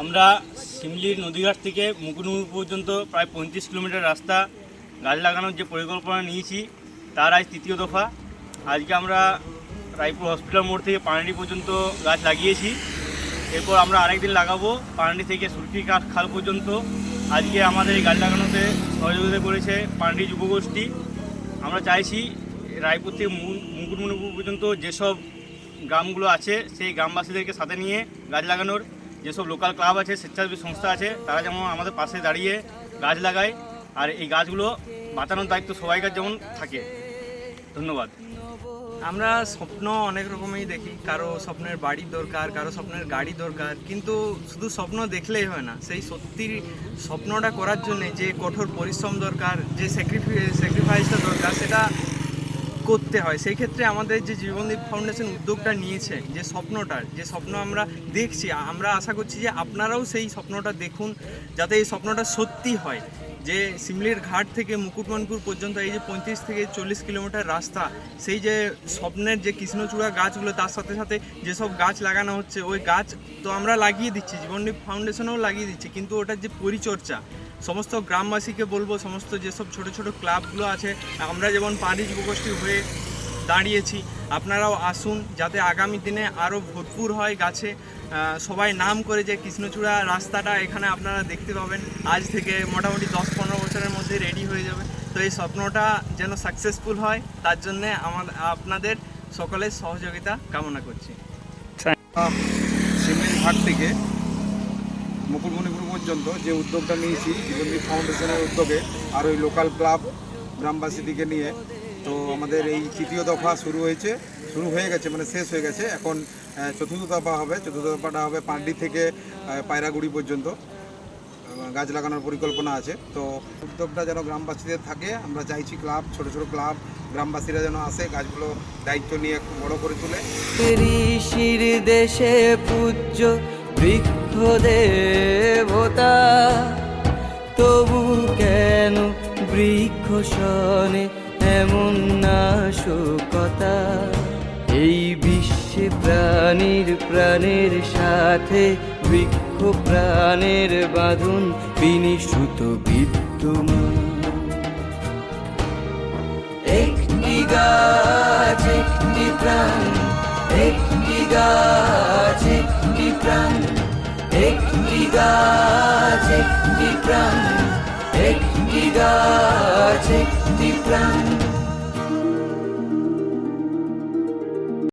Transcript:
আমরা সিমলির নদীঘাট থেকে মুকুটমুকুর পর্যন্ত প্রায় পঁয়ত্রিশ কিলোমিটার রাস্তা গাছ লাগানোর যে পরিকল্পনা নিয়েছি, তার আজ তৃতীয় দফা। আজকে আমরা রায়পুর হসপিটাল মোড় থেকে পানাডি পর্যন্ত গাছ লাগিয়েছি। এরপর আমরা আরেকদিন লাগাবো পানাডি থেকে সুরকি কাঠ খাল পর্যন্ত। আজকে আমাদের এই গাছ লাগানোতে সহযোগিতা করেছে পানাডি যুবগোষ্ঠী আমরা চাইছি রায়পুর থেকে মুকুটমণিপুর পর্যন্ত যেসব গ্রামগুলো আছে, সেই গ্রামবাসীদেরকে সাথে নিয়ে গাছ লাগানোর। যেসব লোকাল ক্লাব আছে, স্বেচ্ছাসেবী সংস্থা আছে, তারা যেমন আমাদের পাশে দাঁড়িয়ে গাছ লাগায়, আর এই গাছগুলো বাঁচানোর দায়িত্ব সবাইকার যেমন থাকে। ধন্যবাদ। আমরা স্বপ্ন অনেক রকমই দেখি, কারও স্বপ্নের বাড়ির দরকার, কারও স্বপ্নের গাড়ি দরকার, কিন্তু শুধু স্বপ্ন দেখলেই হয় না, সেই সত্যি স্বপ্নটা করার জন্য যে কঠোর পরিশ্রম দরকার, যে স্যাক্রিফাইসটা দরকার, সেটা করতে হয়, সেই ক্ষেত্রে আমাদের যে জীবনদীপ ফাউন্ডেশন উদ্যোগটা নিয়েছে, যে স্বপ্নটার, যে স্বপ্ন আমরা দেখছি আমরা আশা করছি যে আপনারাও সেই স্বপ্নটা দেখুন, যাতে এই স্বপ্নটা সত্যি হয়। যে সিমলির ঘাট থেকে মুকুটমণিপুর পর্যন্ত এই যে পঁয়ত্রিশ থেকে চল্লিশ কিলোমিটার রাস্তা, সেই যে স্বপ্নের যে কৃষ্ণচূড়া গাছগুলো, তার সাথে সাথে যেসব গাছ লাগানো হচ্ছে, ওই গাছ তো আমরা লাগিয়ে দিচ্ছি, জীবনদীপ ফাউন্ডেশনেও লাগিয়ে দিচ্ছি, কিন্তু ওটার যে পরিচর্যা, সমস্ত গ্রামবাসীকে বলব, সমস্ত যেসব ছোট ছোট ক্লাবগুলো আছে, আমরা যেমন পাঁড়ি যুবগোষ্ঠী হয়ে দাঁড়িয়েছি আপনারাও আসুন, যাতে আগামী দিনে আরও ভরপুর হয় গাছে। সবাই নাম করে যে কৃষ্ণচূড়া রাস্তাটা এখানে আপনারা দেখতে পাবেন। আজ থেকে মোটামুটি দশ পনেরো বছরের মধ্যে রেডি হয়ে যাবে। তো এই স্বপ্নটা যেন সাকসেসফুল হয়, তার জন্যে আমার আপনাদের সকলের সহযোগিতা কামনা করছি। ঘাট থেকে মুকুটমণিপুর পর্যন্ত যে উদ্যোগটা নিয়েছি ফাউন্ডেশনের উদ্যোগে, আর ওই লোকাল ক্লাব গ্রামবাসীদিকে নিয়ে তো আমাদের এই তৃতীয় দফা শুরু হয়েছে, শুরু হয়ে গেছে মানে শেষ হয়ে গেছে। এখন চতুর্থ দফা হবে, চতুর্থ দফাটা হবে পান্ডি থেকে পায়রাগুড়ি পর্যন্ত। গাছ লাগানোর পরিকল্পনা আছে। তো উদ্যোগটা যেন গ্রামবাসীদের থাকে, আমরা চাইছি ক্লাব, ছোট ছোট ক্লাব, গ্রামবাসীরা যেন আসে, গাছগুলো দায়িত্ব নিয়ে বড় করে তোলে। ঋষির দেশে পূজ্য বৃক্ষ দেবতা তবু কেন বৃক্ষ এমন নাশকতা, এই বিশ্বে প্রাণীর প্রাণের সাথে বৃক্ষ প্রাণের বাঁধন বিনিশ্রুত বিদ্যমান। একটি গাছ, একটি প্রাণ, একটি গাছ, একটি প্রাণ, একটি গাছ, একটি প্রাণ। একটি গাছ একটি প্রাণ